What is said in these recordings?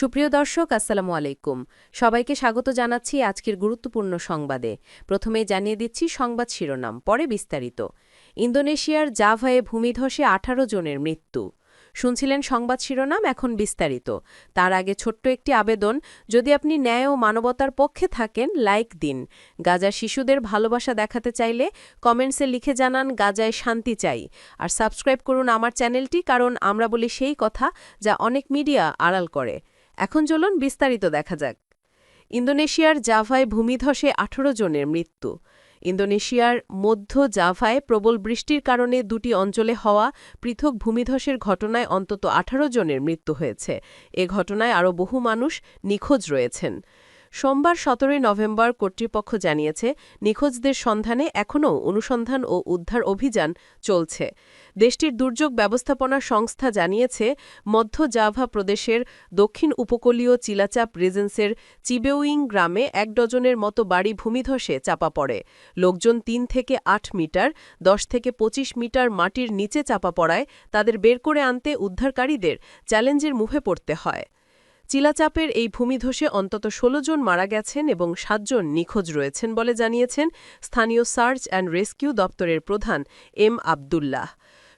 সুপ্রিয় দর্শক, আসসালামু আলাইকুম। সবাইকে স্বাগত জানাচ্ছি আজকের গুরুত্বপূর্ণ সংবাদে। প্রথমেই জানিয়ে দিচ্ছি সংবাদ শিরোনাম, পরে বিস্তারিত। ইন্দোনেশিয়ার জাভায়ে ভূমিধসে ১৮ জনের মৃত্যু। শুনছিলেন সংবাদ শিরোনাম, এখন বিস্তারিত। তার আগে ছোট্ট একটি আবেদন, যদি আপনি ন্যায় ও মানবতার পক্ষে থাকেন, লাইক দিন। গাজা শিশুদের ভালোবাসা দেখাতে চাইলে কমেন্টসে লিখে জানান, গাজায় শান্তি চাই। আর সাবস্ক্রাইব করুন আমার চ্যানেলটি, কারণ আমরা বলি সেই কথা যা অনেক মিডিয়া আড়াল করে। এখন চলুন বিস্তারিত দেখা যাক। ইন্দোনেশিয়ার জাভায় ভূমিধসে ১৮ জনের মৃত্যু। ইন্দোনেশিয়ার মধ্য জাভায় প্রবল বৃষ্টির কারণে দুটি অঞ্চলে হওয়া পৃথক ভূমিধসের ঘটনায় অন্তত ১৮ জনের মৃত্যু হয়েছে। এ ঘটনায় আরও বহু মানুষ নিখোঁজ রয়েছেন। সোমবার সতেরোই নভেম্বর কর্তৃপক্ষ জানিয়েছে, নিখোঁজদের সন্ধানে এখনও অনুসন্ধান ও উদ্ধার অভিযান চলছে। দেশটির দুর্যোগ ব্যবস্থাপনা সংস্থা জানিয়েছে, মধ্য জাভা প্রদেশের দক্ষিণ উপকূলীয় চিলাচাপ রিজেন্সের চিবেউইং গ্রামে এক ডজনের মতো বাড়ি ভূমিধসে চাপা পড়ে। লোকজন তিন থেকে আট মিটার, দশ থেকে ২৫ মিটার মাটির নিচে চাপা পড়ায় তাদের বের করে আনতে উদ্ধারকারীদের চ্যালেঞ্জের মুখে পড়তে হয়। চিলাচাপের এই ভূমিধসে অন্তত ১৬ জন মারা গেছেন এবং সাতজন নিখোঁজ রয়েছেন বলে জানিয়েছেন স্থানীয় সার্চ অ্যান্ড রেস্কিউ দপ্তরের প্রধান এম আবদুল্লাহ।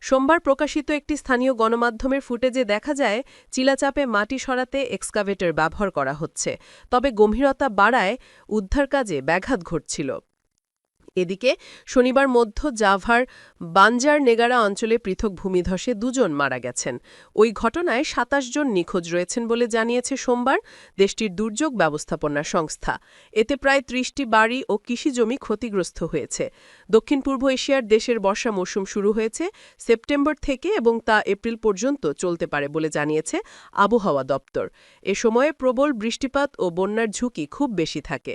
সোমবার প্রকাশিত একটি স্থানীয় গণমাধ্যমের ফুটেজে দেখা যায়, চিলাচাপে মাটি সরাতে এক্সকাভেটর ব্যবহার করা হচ্ছে, তবে গম্ভীরতা বাড়ায় উদ্ধার কাজে ব্যাঘাত ঘটছিল। এদিকে শনিবার মধ্য জাভার বাঞ্জার নেগারা অঞ্চলে পৃথক ভূমিধসে দুজন মারা গেছেন। ওই ঘটনায় ২৭ জন নিখোঁজ রয়েছেন বলে জানিয়েছে সোমবার দেশটির দুর্যোগ ব্যবস্থাপনা সংস্থা। এতে প্রায় ত্রিশটি বাড়ি ও কৃষিজমি ক্ষতিগ্রস্ত হয়েছে। দক্ষিণ পূর্ব এশিয়ার দেশের বর্ষা মৌসুম শুরু হয়েছে সেপ্টেম্বর থেকে এবং তা এপ্রিল পর্যন্ত চলতে পারে বলে জানিয়েছে আবহাওয়া দপ্তর। এ সময়ে প্রবল বৃষ্টিপাত ও বন্যার ঝুঁকি খুব বেশি থাকে।